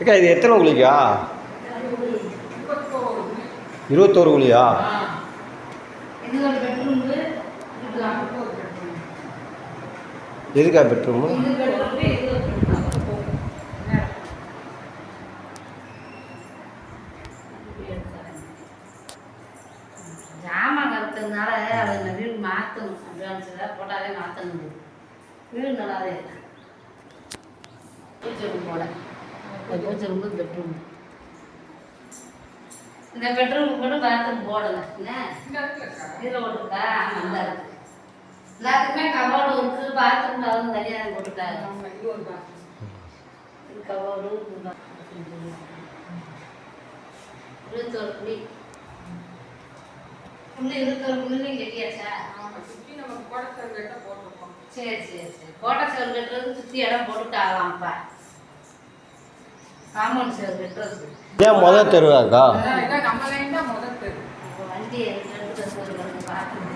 ஏக்கா இது எத்தனை குழிக்கா இருபத்தோரு குழியா எதுக்கா பெட்ரூமு? ஜாமான் கருத்துனால அது இந்த வீடு மாற்றணும் அட்வான்ஸ் ஏதாவது போட்டாலே மாற்றணும் வீடு நல்லாவே இல்லை பூஜை ரூம் போட இந்த பூச்சி ரூம் பெட்ரூம் இந்த பெட்ரூம் கூட பாத்ரூம் போடலை. என்ன? இதில் போட்டுருக்கா? நல்லா இருக்கு. எல்லாத்துக்குமே கபோர்டு இருக்கு. பாத்ரூம் அதுவும் தனியாக போட்டுருக்காரு போட்டுருக்காங்க இது கபோர்டு இது bathroom. இருபத்தோரு புள்ளி புள்ளி இருபத்தோரு புள்ளிலையும் கட்டியாச்சா சரி சரி சரி கோட்டை சேர். கட்டுறது சுற்றி இடம் போட்டுட்டாங்களாம்ப்பா. காம்பவுண்ட் சேர் கட்டுறது ஏன் முதல் தெருவாக்கா? வண்டி எடுத்து பார்த்து